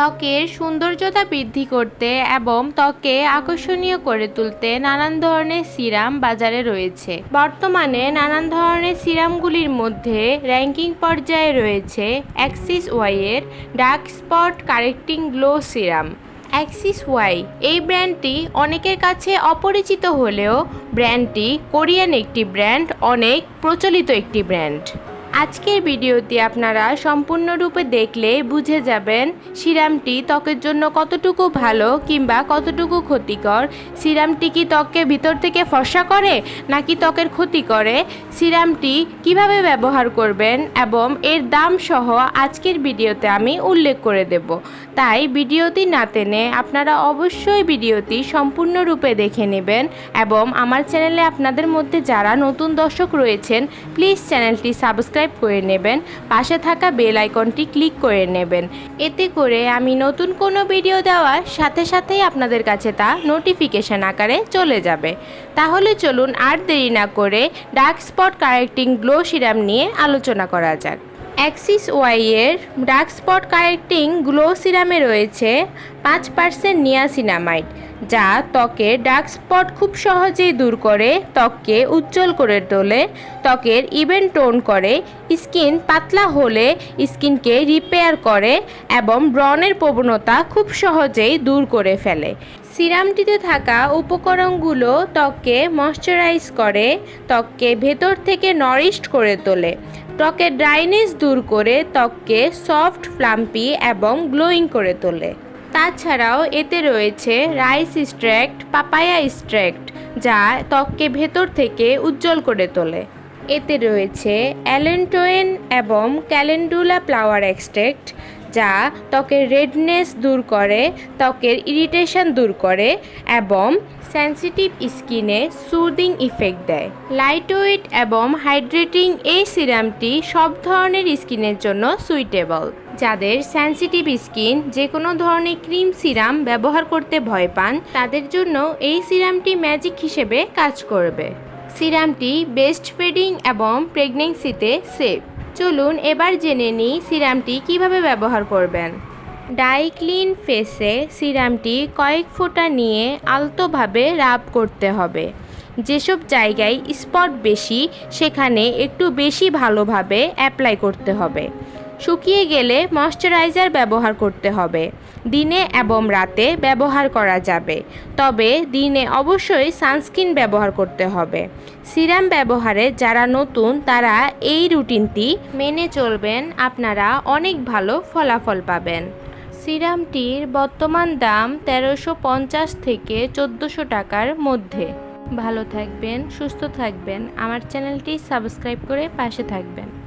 ত্বকের সৌন্দর্যতা বৃদ্ধি করতে এবং ত্বককে আকর্ষণীয় করে তুলতে নানান ধরনের সিরাম বাজারে রয়েছে। বর্তমানে নানান ধরনের সিরামগুলির মধ্যে র্যাঙ্কিং পর্যায়ে রয়েছে অ্যাক্সিস ওয়াইয়ের dark spot correcting glow serum. Axis Y এই ব্র্যান্ডটি অনেকের কাছে অপরিচিত হলেও ব্র্যান্ডটি কোরিয়ান একটি ব্র্যান্ড, অনেক প্রচলিত একটি ব্র্যান্ড। আজকের ভিডিওটি আপনারা সম্পূর্ণরূপে দেখলে বুঝে যাবেন সিরামটি ত্বকের জন্য কতটুকু ভালো কিংবা কতটুকু ক্ষতিকর। সিরামটি কি ত্বককে ভিতর থেকে ফর্সা করে নাকি ত্বকের ক্ষতি করে? সিরামটি কীভাবে ব্যবহার করবেন এবং এর দাম সহ আজকের ভিডিওতে আমি উল্লেখ করে দেব। তাই ভিডিওটি না টেনে আপনারা অবশ্যই ভিডিওটি সম্পূর্ণরূপে দেখে নেবেন এবং আমার চ্যানেলে আপনাদের মধ্যে যারা নতুন দর্শক রয়েছেন, প্লিজ চ্যানেলটি সাবস্ক্রাইব করে নেবেন, পাশে থাকা বেল আইকনটি ক্লিক করে নেবেন। এতে করে আমি নতুন কোনো ভিডিও দেওয়ার সাথে সাথেই আপনাদের কাছে তা নোটিফিকেশান আকারে চলে যাবে। তাহলে চলুন আর দেরি না করে dark spot correcting glow serum নিয়ে আলোচনা করা যাক। অ্যাক্সিস ওয়াইয়ের ডার্ক স্পট কারেক্টিং গ্লো সিরামে রয়েছে পাঁচ পার্সেন্ট নিয়াসিনামাইড, যা ত্বকের ডার্ক স্পট খুব সহজেই দূর করে, ত্বককে উজ্জ্বল করে তোলে, ত্বকের ইভেন টোন করে, স্কিন পাতলা হলে স্কিনকে রিপেয়ার করে এবং ব্রণের প্রবণতা খুব সহজেই দূর করে ফেলে। সিরামটিতে থাকা উপকরণগুলো ত্বককে ময়শ্চারাইজ করে, ত্বককে ভেতর থেকে নরিশড করে তোলে। ত্বকের ড্রাইনেস দূর করে ত্বককে সফট, ফ্লাম্পি এবং গ্লোয়িং করে তোলে। তাছাড়াও এতে রয়েছে রাইস স্ট্র্যাক্ট পাপায়া স্ট্র্যাক্ট যা ত্বককে ভেতর থেকে উজ্জ্বল করে তোলে। এতে রয়েছে অ্যালেন্টোয়েন এবং ক্যালেন্ডুলা ফ্লাওয়ার এক্সট্র্যাক্ট যা ত্বকের রেডনেস দূর করে, ত্বকের ইরিটেশন দূর করে এবং সেন্সিটিভ স্কিনে সুদিং ইফেক্ট দেয়। লাইট ওয়েট এবং হাইড্রেটিং এই সিরামটি সব ধরনের স্কিনের জন্য সুইটেবল যাদের সেন্সিটিভ স্কিন যে কোনো ধরনের ক্রিম সিরাম ব্যবহার করতে ভয় পান, তাদের জন্য এই সিরামটি ম্যাজিক হিসেবে কাজ করবে। সিরামটি বেস্ট ফিডিং এবং প্রেগনেন্সিতে সেফ চলুন এবার জেনে নিই সিরামটি কীভাবে ব্যবহার করবেন। ডাইক্লিন ফেসে সিরামটি কয়েক ফোঁটা নিয়ে আলতোভাবে রাব করতে হবে। যেসব জায়গায় স্পট বেশি, সেখানে একটু বেশি ভালোভাবে অ্যাপ্লাই করতে হবে। শুকিয়ে গেলে ময়শ্চারাইজার ব্যবহার করতে হবে। দিনে এবং রাতে ব্যবহার করা যাবে। তবে দিনে অবশ্যই সানস্ক্রিন ব্যবহার করতে হবে। সিরাম ব্যবহারে যারা নতুন, তারা এই রুটিনটি মেনে চলবেন। আপনারা অনেক ভালো ফলাফল পাবেন। সিরামটির বর্তমান দাম তেরোশো পঞ্চাশ থেকে চোদ্দোশো টাকার মধ্যে। ভালো থাকবেন, সুস্থ থাকবেন। আমার চ্যানেলটি সাবস্ক্রাইব করে পাশে থাকবেন।